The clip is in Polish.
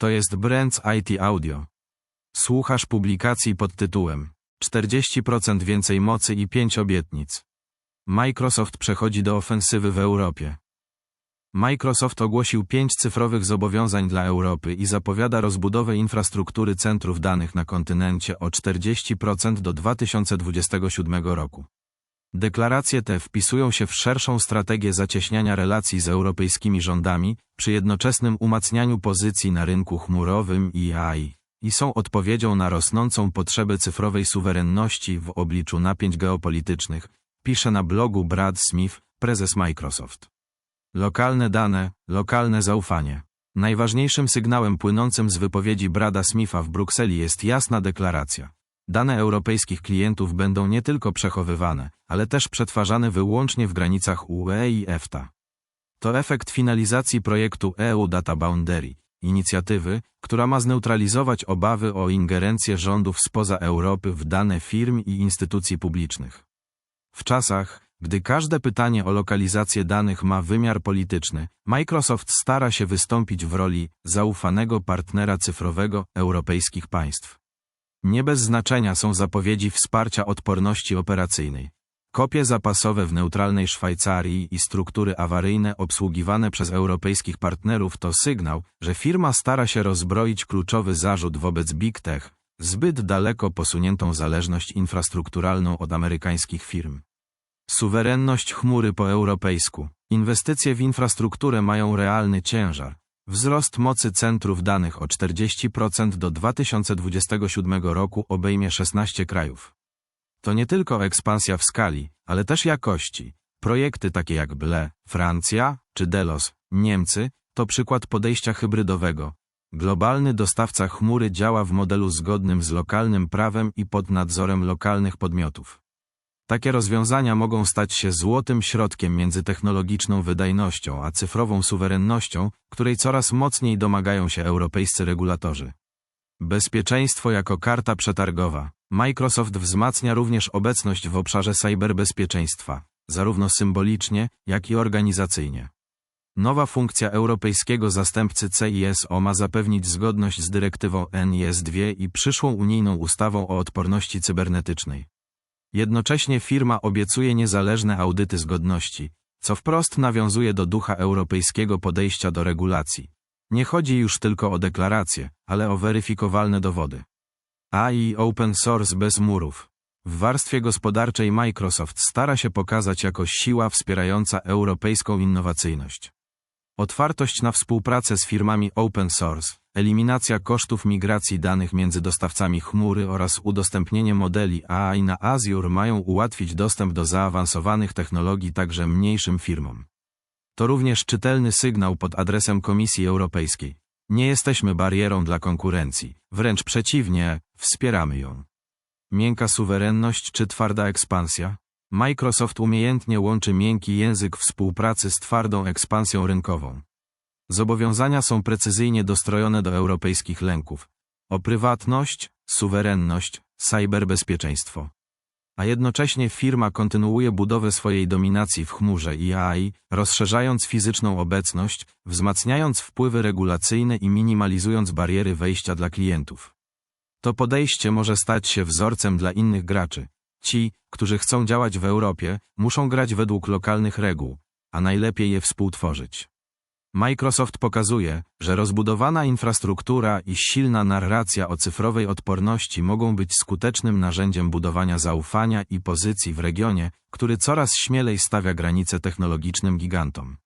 To jest Brands IT Audio. Słuchasz publikacji pod tytułem 40% więcej mocy i 5 obietnic. Microsoft przechodzi do ofensywy w Europie. Microsoft ogłosił pięć cyfrowych zobowiązań dla Europy i zapowiada rozbudowę infrastruktury centrów danych na kontynencie o 40% do 2027 roku. Deklaracje te wpisują się w szerszą strategię zacieśniania relacji z europejskimi rządami, przy jednoczesnym umacnianiu pozycji na rynku chmurowym i AI, i są odpowiedzią na rosnącą potrzebę cyfrowej suwerenności w obliczu napięć geopolitycznych, pisze na blogu Brad Smith, prezes Microsoft. Lokalne dane, lokalne zaufanie. Najważniejszym sygnałem płynącym z wypowiedzi Brada Smitha w Brukseli jest jasna deklaracja. Dane europejskich klientów będą nie tylko przechowywane, ale też przetwarzane wyłącznie w granicach UE i EFTA. To efekt finalizacji projektu EU Data Boundary, inicjatywy, która ma zneutralizować obawy o ingerencję rządów spoza Europy w dane firm i instytucji publicznych. W czasach, gdy każde pytanie o lokalizację danych ma wymiar polityczny, Microsoft stara się wystąpić w roli zaufanego partnera cyfrowego europejskich państw. Nie bez znaczenia są zapowiedzi wsparcia odporności operacyjnej. Kopie zapasowe w neutralnej Szwajcarii i struktury awaryjne obsługiwane przez europejskich partnerów to sygnał, że firma stara się rozbroić kluczowy zarzut wobec Big Tech, zbyt daleko posuniętą zależność infrastrukturalną od amerykańskich firm. Suwerenność chmury po europejsku. Inwestycje w infrastrukturę mają realny ciężar. Wzrost mocy centrów danych o 40% do 2027 roku obejmie 16 krajów. To nie tylko ekspansja w skali, ale też jakości. Projekty takie jak BLE, Francja czy Delos, Niemcy, to przykład podejścia hybrydowego. Globalny dostawca chmury działa w modelu zgodnym z lokalnym prawem i pod nadzorem lokalnych podmiotów. Takie rozwiązania mogą stać się złotym środkiem między technologiczną wydajnością a cyfrową suwerennością, której coraz mocniej domagają się europejscy regulatorzy. Bezpieczeństwo jako karta przetargowa. Microsoft wzmacnia również obecność w obszarze cyberbezpieczeństwa, zarówno symbolicznie, jak i organizacyjnie. Nowa funkcja europejskiego zastępcy CISO ma zapewnić zgodność z dyrektywą NIS-2 i przyszłą unijną ustawą o odporności cybernetycznej. Jednocześnie firma obiecuje niezależne audyty zgodności, co wprost nawiązuje do ducha europejskiego podejścia do regulacji. Nie chodzi już tylko o deklaracje, ale o weryfikowalne dowody. AI open source bez murów. W warstwie gospodarczej Microsoft stara się pokazać jako siła wspierająca europejską innowacyjność. Otwartość na współpracę z firmami open source, eliminacja kosztów migracji danych między dostawcami chmury oraz udostępnienie modeli AI na Azure mają ułatwić dostęp do zaawansowanych technologii także mniejszym firmom. To również czytelny sygnał pod adresem Komisji Europejskiej. Nie jesteśmy barierą dla konkurencji, wręcz przeciwnie, wspieramy ją. Miękka suwerenność czy twarda ekspansja? Microsoft umiejętnie łączy miękki język współpracy z twardą ekspansją rynkową. Zobowiązania są precyzyjnie dostrojone do europejskich lęków o prywatność, suwerenność, cyberbezpieczeństwo. A jednocześnie firma kontynuuje budowę swojej dominacji w chmurze i AI, rozszerzając fizyczną obecność, wzmacniając wpływy regulacyjne i minimalizując bariery wejścia dla klientów. To podejście może stać się wzorcem dla innych graczy. Ci, którzy chcą działać w Europie, muszą grać według lokalnych reguł, a najlepiej je współtworzyć. Microsoft pokazuje, że rozbudowana infrastruktura i silna narracja o cyfrowej odporności mogą być skutecznym narzędziem budowania zaufania i pozycji w regionie, który coraz śmielej stawia granice technologicznym gigantom.